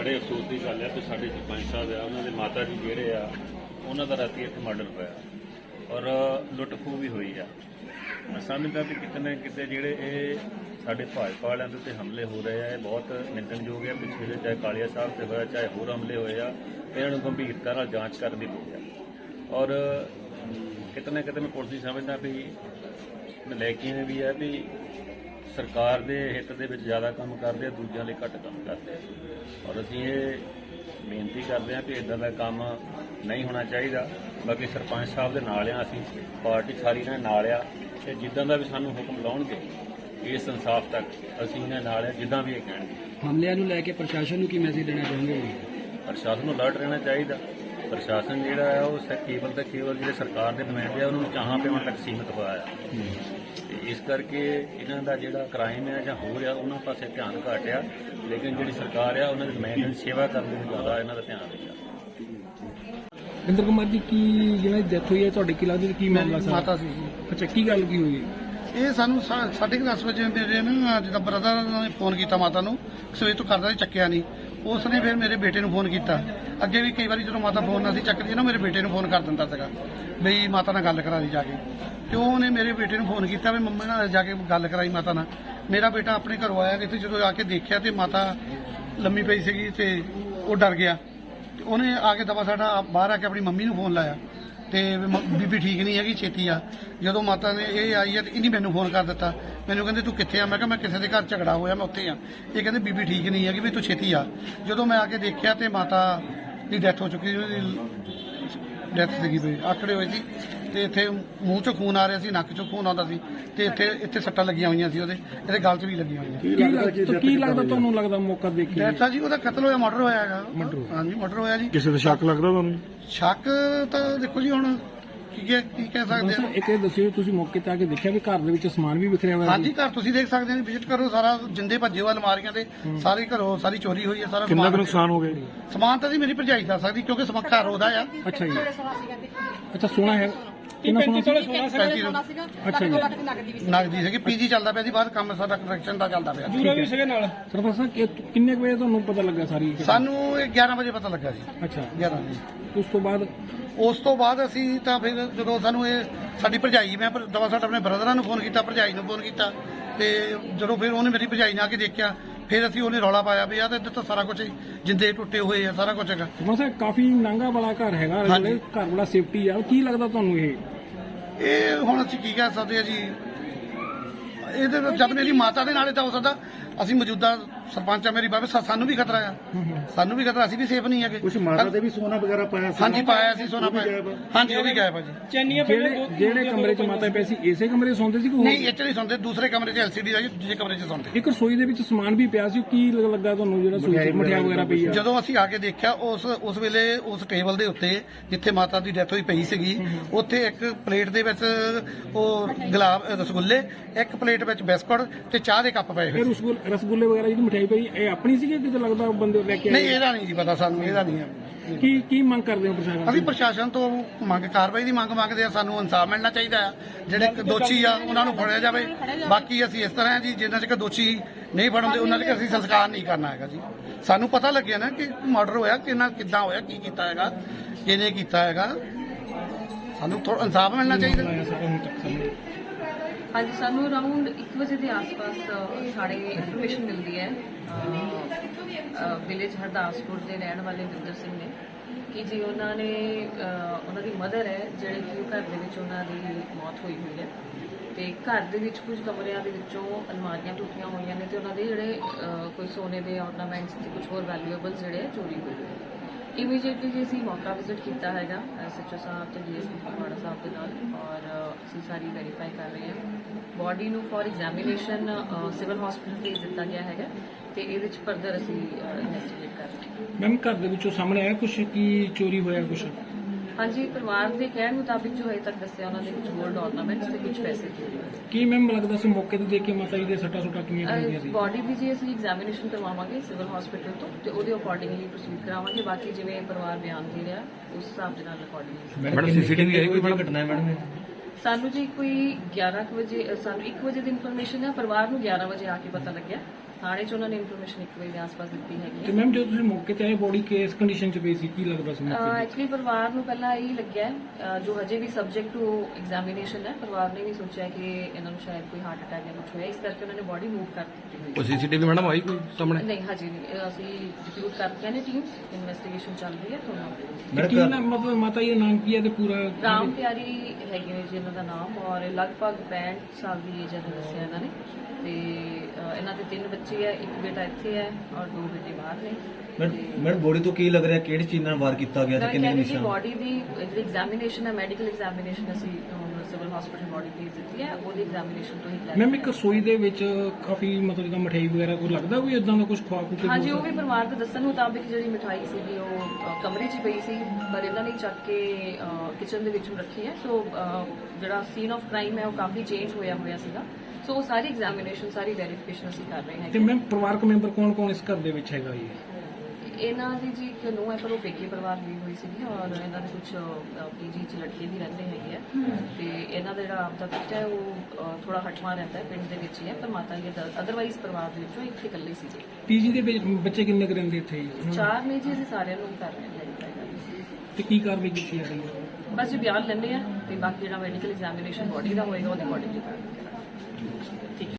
ਬੜੇ ਅਫਸੋਸ ਦੀ ਗੱਲ ਹੈ ਕਿ ਸਾਡੇ ਸਰਪੰਚ ਸਾਹਿਬ ਆ, ਉਹਨਾਂ ਦੇ ਮਾਤਾ ਜੀ ਜਿਹੜੇ ਆ, ਉਹਨਾਂ ਦਾ ਰਾਤੀ ਇੱਥੇ ਮਰਡਰ ਹੋਇਆ। ਔਰ ਲੁੱਟ ਖੋਹ ਵੀ ਹੋਈ ਆ। ਮੈਂ ਸਮਝਦਾ ਕਿ ਕਿਤੇ ਨਾ ਕਿਤੇ ਜਿਹੜੇ ਇਹ ਸਾਡੇ ਭਾਜਪਾ ਵਾਲਿਆਂ ਦੇ ਉੱਤੇ ਹਮਲੇ ਹੋ ਰਹੇ ਆ, ਇਹ ਬਹੁਤ ਨਿੰਦਣਯੋਗ ਹੈ ਪਿਛਲੇ ਚਾਹੇ ਕਾਲੀਆ ਸਾਹਿਬ ਤੇ ਹੋਇਆ, ਚਾਹੇ ਹੋਰ ਹਮਲੇ ਹੋਏ ਆ, ਇਹਨਾਂ ਨੂੰ ਗੰਭੀਰਤਾ ਨਾਲ ਜਾਂਚ ਕਰਨ ਦੀ ਲੋੜ ਆ। ਔਰ ਕਿਤੇ ਨਾ ਕਿਤੇ ਮੈਂ ਪੁਲਿਸ ਦੀ ਸਮਝਦਾ ਵੀ ਨਲਾਇਕੀ ਵੀ ਆ ਵੀ ਸਰਕਾਰ ਦੇ ਹਿੱਤ ਦੇ ਵਿੱਚ ਜ਼ਿਆਦਾ ਕੰਮ ਕਰਦੇ ਆ ਦੂਜਿਆਂ ਲਈ ਘੱਟ ਕੰਮ ਕਰਦੇ ਆ। ਔਰ ਅਸੀਂ ਇਹ ਬੇਨਤੀ ਕਰਦੇ ਆ ਕਿ ਇਦਾਂ ਦਾ ਕੰਮ ਨਹੀਂ ਹੋਣਾ ਚਾਹੀਦਾ। ਬਾਕੀ ਸਰਪੰਚ ਸਾਹਿਬ ਦੇ ਨਾਲ ਆ ਅਸੀਂ ਪਾਰਟੀ ਸਾਰੀ ਨਾਲ ਨਾਲ ਆ ਤੇ ਜਿੱਦਾਂ ਦਾ ਵੀ ਸਾਨੂੰ ਹੁਕਮ ਲਾਉਣਗੇ ਇਸ ਇਨਸਾਫ ਤੱਕ ਅਸੀਂ ਇਹਨਾਂ ਨਾਲ ਆ ਜਿੱਦਾਂ ਵੀ ਇਹ ਕਹਿਣਗੇ। ਹਮਲਿਆਂ ਨੂੰ ਲੈ ਕੇ ਪ੍ਰਸ਼ਾਸਨ ਨੂੰ ਕੀ ਮੈਸੇਜ ਦੇਣਾ ਚਾਹੁੰਦੇ ਹੋ ਪ੍ਰਸ਼ਾਸਨ ਨੂੰ ਅਲਰਟ ਰਹਿਣਾ ਚਾਹੀਦਾ। ਪ੍ਰਸ਼ਾਸਨ ਜਿਹੜਾ ਹੈ ਉਹ ਕੇਵਲ ਤੇ ਕੇਵਲ ਜਿਹੜੇ ਸਰਕਾਰ ਦੇ ਨੁਮਾਇੰਦੇ ਆ ਉਹਨਾਂ ਨੂੰ ਚਾਹਾਂ ਪਿਆਉਣ ਤੱਕ ਸੀਮਿਤ ਹੋਇਆ ਹੈ। ਇਸ ਕਰਕੇ ਇਹਨਾਂ ਦਾ ਜਿਹੜਾ ਕ੍ਰਾਈਮ ਹੈ ਜਾਂ ਹੋ ਰਿਹਾ ਉਹਨਾਂ ਪਾਸੇ ਧਿਆਨ ਘੱਟ ਆ। ਲੇਕਿਨ ਜਿਹੜੀ ਸਰਕਾਰ ਆ ਉਹਨਾਂ ਦੇ ਦੀ ਸੇਵਾ ਕਰਨ ਨੂੰ ਜ਼ਿਆਦਾ ਇਹਨਾਂ ਦਾ ਧਿਆਨ ਰਿਹਾ ਇੰਦਰ ਕੁਮਾਰ ਜੀ ਕੀ ਜਿਹੜਾ ਡੈਥ ਹੋਈ ਹੈ ਤੁਹਾਡੇ ਕੀ ਲੱਗਦਾ ਕੀ ਮਾਮਲਾ ਸਰ ਮਾਤਾ ਸੀ ਜੀ। ਅੱਛਾ ਕੀ ਗੱਲ ਕੀ ਹੋਈ ਇਹ ਸਾਨੂੰ ਸਾ- ਸਾਢੇ ਕੁ ਦਸ ਵਜੇ ਮੇਰੇ ਨਾ ਜਿੱਦਾਂ ਬ੍ਰਦਰ ਨੇ ਫੋਨ ਕੀਤਾ ਮਾਤਾ ਨੂੰ, ਸਵੇਰ ਤੋਂ ਕਰਦਾ ਸੀ ਚੱਕਿਆ ਨਹੀਂ ਉਸ ਨੇ ਫਿਰ ਮੇਰੇ ਬੇਟੇ ਨੂੰ ਫੋਨ ਕੀਤਾ। ਅੱਗੇ ਵੀ ਕਈ ਵਾਰੀ ਜਦੋਂ ਮਾਤਾ ਫੋਨ ਨਾ ਸੀ ਚੱਕਦੀ ਨਾ, ਮੇਰੇ ਬੇਟੇ ਨੂੰ ਫੋਨ ਕਰ ਦਿੰਦਾ ਸੀਗਾ, ਬਈ ਮਾਤਾ ਨਾਲ ਗੱਲ ਕਰਾ ਦੀ ਜਾ ਕੇ। ਤੇ ਉਹਨੇ ਮੇਰੇ ਬੇਟੇ ਨੂੰ ਫੋਨ ਕੀਤਾ, ਵੀ ਮੰਮੀ ਨਾਲ ਜਾ ਕੇ ਗੱਲ ਕਰਾਈ ਮਾਤਾ ਨਾਲ। ਮੇਰਾ ਬੇਟਾ ਆਪਣੇ ਘਰੋਂ ਆਇਆ ਤੇ ਜਦੋਂ ਆ ਕੇ ਦੇਖਿਆ ਤੇ ਮਾਤਾ ਲੰਮੀ ਪਈ ਸੀਗੀ ਤੇ ਉਹ ਡਰ ਗਿਆ। ਤੇ ਉਹਨੇ ਆ ਕੇ ਦਵਾ ਸਾਡਾ ਬਾਹਰ ਆ ਕੇ ਆਪਣੀ ਮੰਮੀ ਨੂੰ ਫੋਨ ਲਾਇਆ। ਤੇ ਮ- ਬੀਬੀ ਠੀਕ ਨਹੀਂ ਹੈਗੀ ਛੇਤੀ ਆ। ਜਦੋਂ ਮਾਤਾ ਨੇ ਇਹ ਆਈ ਆ ਤੇ ਇਹਨੇ ਮੈਨੂੰ ਫੋਨ ਕਰ ਦਿੱਤਾ। ਮੈਨੂੰ ਕਹਿੰਦੇ, ਤੂੰ ਕਿੱਥੇ ਆ? ਮੈਂ ਕਿਹਾ, ਮੈਂ ਕਿਸੇ ਦੇ ਘਰ ਝਗੜਾ ਹੋਇਆ, ਮੈਂ ਉੱਥੇ ਆ। ਇਹ ਕਹਿੰਦੇ, ਬੀਬੀ ਠੀਕ ਨਹੀਂ ਹੈਗੀ ਵੀ ਤੂੰ ਛੇਤੀ ਆ। ਜਦੋਂ ਮੈਂ ਆ ਕੇ ਦੇਖਿਆ ਤੇ ਮਾਤਾ ਦੀ ਡੈਥ ਹੋ ਚੁੱਕੀ ਸੀ, ਉਹਦੀ ਡੈਥ ਸੀਗੀ ਵੀ ਆਕੜੇ ਹੋਏ ਸੀ। ਤੇ ਇੱਥੇ ਮੂੰਹ ਚੋਂ ਖੂਨ ਆ ਰਿਹਾ ਸੀ ਨੱਕ ਚੋਂ ਖੂਨ ਆਉਂਦਾ ਸੀ। ਤੇ ਇੱਥੇ ਇੱਥੇ ਸੱਟਾਂ ਲੱਗੀਆਂ ਹੋਈਆਂ ਸੀ ਉਹਦੇ ਇਹਦੇ ਗਲ 'ਚ ਵੀ ਲੱਗੀਆਂ ਹੋਈਆਂ। ਕੀ ਲੱਗਦਾ ਕੀ ਲੱਗਦਾ ਤੁਹਾਨੂੰ ਲੱਗਦਾ ਮੌਕਾ ਦੇਖ ਕੇ ਡੈਥ ਆ ਜੀ ਉਹਦਾ ਕਤਲ ਹੋਇਆ ਮਰਡਰ ਹੋਇਆ ਹੈਗਾ। ਹਾਂਜੀ ਮਰਡਰ ਹੋਇਆ ਜੀ। ਕਿਸੇ ਦਾ ਸ਼ੱਕ ਲੱਗਦਾ ਤੁਹਾਨੂੰ? ਸ਼ੱਕ ਤਾਂ ਦੇਖੋ ਜੀ ਹੁਣ ਕੀ ਕਹਿ- ਕੀ ਕਹਿ ਸਕਦੇ ਸਰ ਇੱਕ ਇਹ ਦੱਸਿਓ ਤੁਸੀਂ ਮੌਕੇ ਤੇ ਆ ਕੇ ਦੇਖਿਆ ਵੀ ਘਰ ਦੇ ਵਿੱਚ ਸਮਾਨ ਵੀ ਵਿਖਰਿਆ ਹੋਇਆ ਹਾਂਜੀ ਘਰ ਤੁਸੀਂ ਦੇਖ ਸਕਦੇ ਹੋ ਵਿਜ਼ਿਟ ਕਰੋ ਸਾਰਾ ਜਿੰਦੇ ਭੱਜੇ ਹੋਏ ਅਲਮਾਰੀਆਂ ਤੇ ਸਾਰੇ ਘਰੋਂ ਸਾਰੀ ਚੋਰੀ ਹੋਈ ਹੈ ਸਾਰਾ ਕਿੰਨਾ ਕੁ ਸਮਾਨ ਨੁਕਸਾਨ ਹੋ ਗਿਆ ਜੀ? ਸਮਾਨ ਤਾਂ ਜੀ ਮੇਰੀ ਭਰਜਾਈ ਦੱਸ ਸਕਦੀ ਕਿਉਂਕਿ ਸਮਾਂ ਘਰ ਉਹਦਾ ਆ। ਅੱਛਾ ਜੀ। ਅੱਛਾ ਸੋਨਾ ਹੈ। ਕਿੰਨਾ ਸੋਨਾ ਸੀ? ਪੈਂਤੀ ਅੱਛਾ ਜੀ। ਨਗਦੀ ਸੀਗੀ ਪੀਜੀ ਚੱਲਦਾ ਪਿਆ ਸੀ ਬਾਅਦ ਕੰਮ ਸਾਡਾ ਕੰਸਟਰਕਸ਼ਨ ਦਾ ਚੱਲਦਾ ਪਿਆ ਜੂਰਾ ਵੀ ਸੀਗੇ ਨਾਲ। ਸਰਪੰਚ ਸਾਹਿਬ ਕਿ- ਕਿੰਨੇ ਕੁ ਵਜੇ ਤੁਹਾਨੂੰ ਪਤਾ ਲੱਗਾ ਸਾਰੀ ਇਹ? ਸਾਨੂੰ ਇਹ 11 ਵਜੇ ਪਤਾ ਲੱਗਾ ਜੀ। ਅੱਛਾ। 11 ਵਜੇ। ਉਸ ਤੋਂ ਬਾਅਦ ਉਸ ਤੋਂ ਬਾਅਦ ਅਸੀਂ ਤਾਂ ਫਿਰ ਜਦੋਂ ਸਾਨੂੰ ਇਹ ਸਾਡੀ ਭਰਜਾਈ ਮੈਂ ਦਵਾ ਸਾਡ ਆਪਣੇ ਬ੍ਰਦਰਾਂ ਨੂੰ ਫੋਨ ਕੀਤਾ ਭਰਜਾਈ ਨੂੰ ਫੋਨ ਕੀਤਾ ਤੇ ਜਦੋਂ ਫਿਰ ਉਹਨੇ ਮੇਰੀ ਭਰਜਾਈ ਨੇ ਆ ਕੇ ਦੇਖਿਆ ਫਿਰ ਅਸੀਂ ਉਹਨੇ ਰੌਲਾ ਪਾਇਆ ਵੀ ਆ ਤੇ ਇੱਧਰ ਤਾਂ ਸਾਰਾ ਕੁਝ ਜਿੰਦੇ ਟੁੱਟੇ ਹੋਏ ਆ ਸਾਰਾ ਕੁਝ ਹੈਗਾ। ਸਾਹਿਬ ਕਾਫੀ ਨਾਂਗਾ ਵਾਲਾ ਘਰ ਹੈਗਾ ਘਰ ਵਾਲਾ ਸੇਫਟੀ ਆ। ਕੀ ਲੱਗਦਾ ਤੁਹਾਨੂੰ ਇਹ? ਇਹ ਹੁਣ ਅਸੀਂ ਕੀ ਕਹਿ ਸਕਦੇ ਆ ਜੀ? ਇਹਦੇ ਜਦ ਮੇਰੀ ਮਾਤਾ ਦੇ ਨਾਲ ਤਾਂ ਹੋ ਸਕਦਾ ਅਸੀਂ ਮੌਜੂਦਾ ਸਰਪੰਚ ਆ ਮੇਰੀ ਬਾਬੇ ਸਾ- ਸਾਨੂੰ ਵੀ ਖਤਰਾ ਆ। ਸਾਨੂੰ ਵੀ ਖਤਰਾ ਅਸੀਂ ਵੀ ਸੇਫ ਨਹੀਂ ਹੈਗੇ। ਕੁਝ ਮਾਤਾ ਦੇ ਵੀ ਸੋਨਾ ਵਗੈਰਾ ਪਾਇਆ ਸੀ ਹਾਂਜੀ ਪਾਇਆ ਸੀ ਸੋਨਾ ਪਾਇਆ। ਹਾਂਜੀ ਉਹ ਵੀ ਗਾਇਬ ਆ ਜੀ। ਜਿਹੜੇ ਜਿਹੜੇ ਕਮਰੇ 'ਚ ਮਾਤਾ ਪਈ ਸੀ ਇਸੇ ਕਮਰੇ 'ਚ ਸੌਂਦੇ ਸੀ ਕਿ ਹੋਰ? ਨਹੀਂ ਇਹ ਚ ਨਹੀਂ ਸੌਂਦੇ ਦੂਸਰੇ ਕਮਰੇ 'ਚ ਐਲਸੀਡੀ ਦਾ ਜੀ ਦੂਜੇ ਕਮਰੇ 'ਚ ਸੌਂਦੇ। ਇੱਕ ਰਸੋਈ ਦੇ ਵਿੱਚ ਸਮਾਨ ਵੀ ਪਿਆ ਸੀ ਉਹ ਕੀ ਲੱਗ- ਲੱਗਾ ਤੁਹਾਨੂੰ ਜਿਹੜਾ ਸੋਈ ਮਠਿਆਈ ਵਗੈਰਾ ਪਈ ਆ। ਜਦੋਂ ਅਸੀਂ ਆ ਕੇ ਦੇਖਿਆ ਉਸ ਉਸ ਵੇਲੇ ਉਸ ਟੇਬਲ ਦੇ ਉੱਤੇ ਜਿੱਥੇ ਮਾਤਾ ਦੀ ਡੈਥ ਹੋਈ ਪਈ ਸੀਗੀ ਉੱਥੇ ਇੱਕ ਪਲੇਟ ਦੇ ਵਿੱਚ ਉਹ ਗੁਲਾਬ ਰਸਗੁੱਲੇ ਇੱਕ ਪਲੇਟ ਵਿੱਚ ਬਿਸਕੁਟ ਤੇ ਚਾਹ ਦੇ ਕੱਪ ਪਏ ਹੋਏ ਇਹ ਸੀ। ਰਸਗੁੱਲੇ ਰਸਗੁੱਲੇ ਵਗੈਰਾ ਜਿਹੜੀ ਮਠਿਆਈ ਪਈ ਇਹ ਆਪਣੀ ਸੀ ਕਿ ਕਿਤੇ ਲੱਗਦਾ ਬੰਦੇ ਲੈ ਕੇ ਨਹੀਂ ਆਏ? ਇਹਦਾ ਨਹੀਂ ਜੀ ਪਤਾ ਸਾਨੂੰ ਇਹਦਾ ਨਹੀਂ ਹੈ। ਕੀ ਕੀ ਮੰਗ ਕਰਦੇ ਹੋ ਪ੍ਰਸ਼ਾਸਨ ਅਸੀਂ ਪ੍ਰਸ਼ਾਸਨ ਤੋਂ ਮੰਗ ਕਾਰਵਾਈ ਦੀ ਮੰਗ ਮੰਗਦੇ ਆ ਸਾਨੂੰ ਇਨਸਾਫ ਮਿਲਣਾ ਚਾਹੀਦਾ ਆ ਜਿਹੜੇ ਦੋਸ਼ੀ ਆ ਉਹਨਾਂ ਨੂੰ ਫੜਿਆ ਜਾਵੇ। ਬਾਕੀ ਅਸੀਂ ਇਸ ਤਰ੍ਹਾਂ ਜੀ ਜਿੰਨਾ ਚਿਰ ਦੋਸ਼ੀ ਨਹੀਂ ਫੜਨਦੇ ਉਹਨਾਂ ਚਿਰ ਅਸੀਂ ਸੰਸਕਾਰ ਨਹੀਂ ਕਰਨਾ ਹੈਗਾ ਜੀ। ਸਾਨੂੰ ਪਤਾ ਲੱਗਿਆ ਨਾ ਕਿ ਮਰਡਰ ਹੋਇਆ ਕਿੰਨਾ ਕਿੱਦਾਂ ਹੋਇਆ ਕੀ ਕੀਤਾ ਹੈਗਾ ਕਿਹਨੇ ਕੀਤਾ ਹੈਗਾ। ਸਾਨੂੰ ਥੋੜਾ ਇਨਸਾਫ ਮਿਲਣਾ ਚਾਹੀਦਾ। ਹਾਂਜੀ ਸਾਨੂੰ ਅਰਾਊਂਡ 1 ਵਜੇ ਦੇ ਆਸ-ਪਾਸ ਅ, ਸਾਡੇ ਇਨਫੋਰਮੇਸ਼ਨ ਮਿਲਦੀ ਹੈ। ਵਿਲੇਜ ਹਰਦਾਸਪੁਰ ਦੇ ਰਹਿਣ ਵਾਲੇ ਵਿੰਦਰ ਸਿੰਘ ਨੇ ਕਿ ਜੀ ਉਹਨਾਂ ਨੇ ਉਹਨਾਂ ਦੀ ਮਦਰ ਹੈ ਜਿਹੜੇ ਕਿ ਉਹ ਘਰ ਦੇ ਵਿੱਚ ਉਹਨਾਂ ਦੀ ਮੌਤ ਹੋਈ ਹੋਈ ਹੈ। ਤੇ ਘਰ ਦੇ ਵਿੱਚ ਕੁਝ ਕਮਰਿਆਂ ਦੇ ਵਿੱਚੋਂ ਅਲਮਾਰੀਆਂ ਟੁੱਟੀਆਂ ਹੋਈਆਂ ਨੇ ਤੇ ਉਹਨਾਂ ਦੇ ਜਿਹੜੇ ਕੋਈ ਸੋਨੇ ਦੇ ਆਰਨਾਮੈਂਟਸ ਤੇ ਕੁਝ ਹੋਰ ਵੈਲਿਊਏਬਲਸ ਜਿਹੜੇ ਚੋਰੀ ਹੋਏ ਹੋਏ ਇਮੀਡੀਏਟਲੀ ਜੀ ਅਸੀਂ ਮੌਕਾ ਵਿਜ਼ਿਟ ਕੀਤਾ ਹੈਗਾ ਐਸਐਚਓ ਸਾਹਿਬ ਤੇ ਡੀਐਸਪੀ ਫਗਵਾੜਾ ਸਾਹਿਬ ਦੇ ਨਾਲ ਔਰ ਅਸੀਂ ਸਾਰੀ ਵੈਰੀਫਾਈ ਕਰ ਰਹੇ ਹਾਂ। ਬਾਡੀ ਨੂੰ ਫॉर ਐਗਜ਼ਾਮੀਨੇਸ਼ਨ ਸਿਵਲ ਹਸਪੀਟਲ ਭੇਜ ਦਿੱਤਾ ਗਿਆ ਹੈਗਾ ਤੇ ਇਹਦੇ ਵਿੱਚ ਫਰਦਰ ਅਸੀਂ ਇਨਵੈਸਟੀਗੇਟ ਕਰ ਰਹੇ ਹਾਂ। ਮੈਮ ਘਰ ਦੇ ਵਿੱਚੋਂ ਸਾਹਮਣੇ ਆਇਆ ਕੁਝ ਕੀ ਚੋਰੀ ਹੋਇਆ ਕੁਝ ਹਾਂਜੀ ਪਰਿਵਾਰ ਦੇ ਕਹਿਣ ਮੁਤਾਬਿਕ ਜੋ ਹਜੇ ਤੱਕ ਦੱਸਿਆ ਉਹਨਾਂ ਦੇ ਕੁਝ ਗੋਲਡ ਆਰਨਾਮੈਂਟਸ ਤੇ ਕੁਝ ਪੈਸੇ ਹੋਏ ਕੀ ਮੈਮ ਲੱਗਦਾ ਸੀ ਮੌਕੇ ਤੇ ਦੇਖ ਕੇ ਮਾਤਾ ਜੀ ਦੇ ਸੱਟਾ ਸੁੱਟਾਂ ਕਿਵੇਂ ਲੱਗੀਆਂ ਸੀ? ਬਾਡੀ ਦੀ ਜੀ ਅਸੀਂ ਐਗਜ਼ਾਮੀਨੇਸ਼ਨ ਕਰਵਾਵਾਂਗੇ ਸਿਵਲ ਹਸਪੀਟਲ ਤੋਂ ਤੇ ਉਹਦੇ ਅਕੋਰਡਿੰਗਲੀ ਪ੍ਰੋਸੀਡ ਕਰਾਵਾਂਗੇ। ਬਾਕੀ ਜਿਵੇਂ ਪਰਿਵਾਰ ਬਿਆਨ ਦੇ ਰਿਹਾ ਉਸ ਹਿਸਾਬ ਦੇ ਨਾਲ ਅਕੋਰਡਿੰਗਲੀ ਮੈਡਮ ਸੀਸੀਟੀਵੀ ਆਈ ਕੋਈ ਘਟਨਾ ਹੈ ਮੈਡਮ ਸਾਨੂੰ ਜੀ ਕੋਈ 11 ਕੁ ਵਜੇ ਸਾਨੂੰ 1 ਵਜੇ ਦੀ ਇਨਫੋਰਮੇਸ਼ਨ ਹੈ ਪਰਿਵਾਰ ਨੂੰ 11 ਵਜੇ ਆ ਕੇ ਪਤਾ ਲੱਗਿਆ। ਥਾਣੇ 'ਚ ਉਹਨਾਂ ਨੇ ਇਨਫੋਰਮੇਸ਼ਨ ਇੱਕ ਵਜੇ ਦੇ ਆਸ-ਪਾਸ ਦਿੱਤੀ ਹੈਗੀ ਤੇ ਹੈ। ਮੈਮ ਜਦੋਂ ਤੁਸੀਂ ਮੌਕੇ ਤੇ ਆਏ ਬੋਡੀ ਕਿਸ ਕੰਡੀਸ਼ਨ 'ਚ ਪਈ ਸੀ? ਕੀ ਲੱਗਦਾ ਸੀ ਮੌਕੇ ਤੇ? ਐਕਚੁਅਲੀ ਪਰਿਵਾਰ ਨੂੰ ਪਹਿਲਾਂ ਇਹ ਲੱਗਿਆ ਹੈ, ਅਹ, ਜੋ ਹਜੇ ਵੀ ਸਬਜੈਕਟ ਟੂ ਐਗਜ਼ਾਮੀਨੇਸ਼ਨ ਹੈ ਪਰਿਵਾਰ ਨੇ ਵੀ ਸੋਚਿਆ ਕਿ ਇਹਨਾਂ ਨੂੰ ਸ਼ਾਇਦ ਕੋਈ ਹਾਰਟ ਅਟੈਕ ਜਾਂ ਕੁਝ ਹੋਇਆ ਇਸ ਕਰਕੇ ਉਹਨਾਂ ਨੇ ਬੋਡੀ ਮੂਵ ਕਰ ਦਿੱਤੀ ਹੋਈ ਉਹ ਸੀਸੀਟੀਵੀ ਮੈਡਮ ਆਈ ਕੋਈ ਸਾਹਮਣੇ? ਨਹੀਂ ਹਜੇ ਨਹੀਂ। ਇਹ ਅਸੀਂ ਡਿਪਿਊਟ ਕਰਕੇ ਨੇ ਟੀਮਸ ਇਨਵੈਸਟੀਗੇਸ਼ਨ ਚੱਲ ਰਹੀ ਹੈ ਤੁਹਾਨੂੰ ਤੇ ਕੀ ਨਾਮ ਮਤਲਬ ਮਾਤਾ ਜੀ ਦਾ ਨਾਮ ਕੀ ਹੈ ਤੇ ਪੂਰਾ ਰਾਮ ਪਿਆਰੀ ਹੈਗੇ ਨੇ ਜੀ ਇਹਨਾਂ ਦਾ ਨਾਮ ਔਰ ਇਹ ਲਗਭਗ 65 ਸਾਲ ਦੀ ਏਜ ਹੈ ਦੱਸਿਆ ਇਹਨਾਂ ਨੇ। ਤੇ ਇਹਨਾਂ ਦੇ ਤਿੰਨ ਬੱਚੇ ਹੈ ਇੱਕ ਬੇਟਾ ਇੱਥੇ ਹੈ ਔਰ ਦੋ ਬੇਟੇ ਬਾਹਰ ਨੇ। ਮੈਡਮ ਬੋਡੀ ਤੋਂ ਕੀ ਲੱਗ ਰਿਹਾ? ਕਿਹੜੀ ਚੀਜ਼ ਨਾਲ ਵਾਰ ਕੀਤਾ ਗਿਆ ਤੇ ਕਿੰਨੇ ਨਿਸ਼ਾਨ ਬਾਡੀ ਦੀ ਜਿਹੜੀ ਐਗਜ਼ਾਮੀਨੇਸ਼ਨ ਹੈ ਮੈਡੀਕਲ ਐਗਜ਼ਾਮੀਨੇਸ਼ਨ ਅਸੀਂ ਸਿਵਲ ਹਸਪੀਟਲ ਬਾਡੀ ਭੇਜ ਦਿੱਤੀ ਹੈ ਉਹਦੀ ਐਗਜ਼ਾਮੀਨੇਸ਼ਨ ਤੋਂ ਹੀ ਲੈ ਮੈਮ ਇੱਕ ਰਸੋਈ ਦੇ ਵਿੱਚ ਕਾਫੀ ਮਤਲਬ ਜਿੱਦਾਂ ਮਠਿਆਈ ਵਗੈਰਾ ਕੋਈ ਲੱਗਦਾ ਕੋਈ ਇਦਾਂ ਦਾ ਕੁਝ ਖਵਾ ਖੂ ਕੇ ਹਾਂਜੀ ਉਹ ਵੀ ਪਰਿਵਾਰ ਦੇ ਦੱਸਣ ਮੁਤਾਬਿਕ ਜਿਹੜੀ ਮਿਠਾਈ ਸੀਗੀ ਉਹ ਕਮਰੇ 'ਚ ਪਈ ਸੀ ਪਰ ਇਹਨਾਂ ਨੇ ਚੱਕ ਕੇ ਕਿਚਨ ਦੇ ਵਿੱਚ ਰੱਖੀ ਹੈ। ਸੋ ਜਿਹੜਾ ਸੀਨ ਆਫ ਕ੍ਰਾਈਮ ਹੈ ਉਹ ਕਾਫੀ ਚੇਂਜ ਹੋਇਆ ਹੋਇਆ ਸੀਗਾ। ਸੋ ਉਹ ਸਾਰੀ ਐਗਜ਼ਾਮੀਨੇਸ਼ਨ ਸਾਰੀ ਵੈਰੀਫਿਕੇਸ਼ਨ ਅਸੀਂ ਕਰ ਰਹੇ ਤੇ ਹਾਂ ਮੈਮ ਪਰਿਵਾਰਕ ਮੈਂਬਰ ਕੌਣ ਕੌਣ ਇਸ ਘਰ ਦੇ ਵਿੱਚ ਹੈਗਾ ਜੀ? ਇਹਨਾਂ ਦੀ ਜੀ ਇੱਕ ਨੂੰਹ ਹੈ ਪਰ ਉਹ ਪੇਕੇ ਪਰਿਵਾਰ ਵੀ ਹੋਈ ਸੀਗੀ ਔਰ ਇਹਨਾਂ ਦੇ ਕੁਝ ਪੀਜੀ ਚ ਲੜਕੇ ਵੀ ਰਹਿੰਦੇ ਹੈਗੇ ਆ ਤੇ ਇਹਨਾਂ ਦਾ ਜਿਹੜਾ ਆਪਦਾ ਪਿੱਛਾ ਹੈ ਉਹ ਥੋੜਾ ਹਟਵਾ ਰਹਿੰਦਾ ਹੈ ਪਿੰਡ ਦੇ ਵਿੱਚ ਹੀ ਹੈ ਪਰ ਮਾਤਾ ਜੀ ਅਦਰਵਾਈਜ਼ ਪਰਿਵਾਰ ਦੇ ਵਿੱਚੋਂ ਇੱਥੇ ਇਕੱਲੇ ਸੀਗੇ। ਪੀਜੀ ਦੇ ਵਿੱਚ ਬੱਚੇ ਕਿੰਨੇ ਕੁ ਰਹਿੰਦੇ ਇੱਥੇ ਜੀ? ਚਾਰ ਨੇ ਜੀ ਅਸੀਂ ਸਾਰਿਆਂ ਨੂੰ ਕਰ ਰਹੇ ਹਾਂ ਤੇ ਕੀ ਕਾਰਵਾਈ ਕੀਤੀ ਜਾ ਰਹੀ ਹੈ? ਬਸ ਜੀ ਬਿਆਨ ਲੈਣੇ ਆ ਤੇ ਬਾਕੀ ਜਿਹੜਾ ਮੈਡੀਕਲ ਐਗਜ਼ਾਮੀਨੇਸ਼ਨ ਬੋਡੀ ਦਾ ਹੋਏਗਾ ਉਹਦੀ ਬੋਡੀ ਦੀ ਕਰਾਂਗੇ।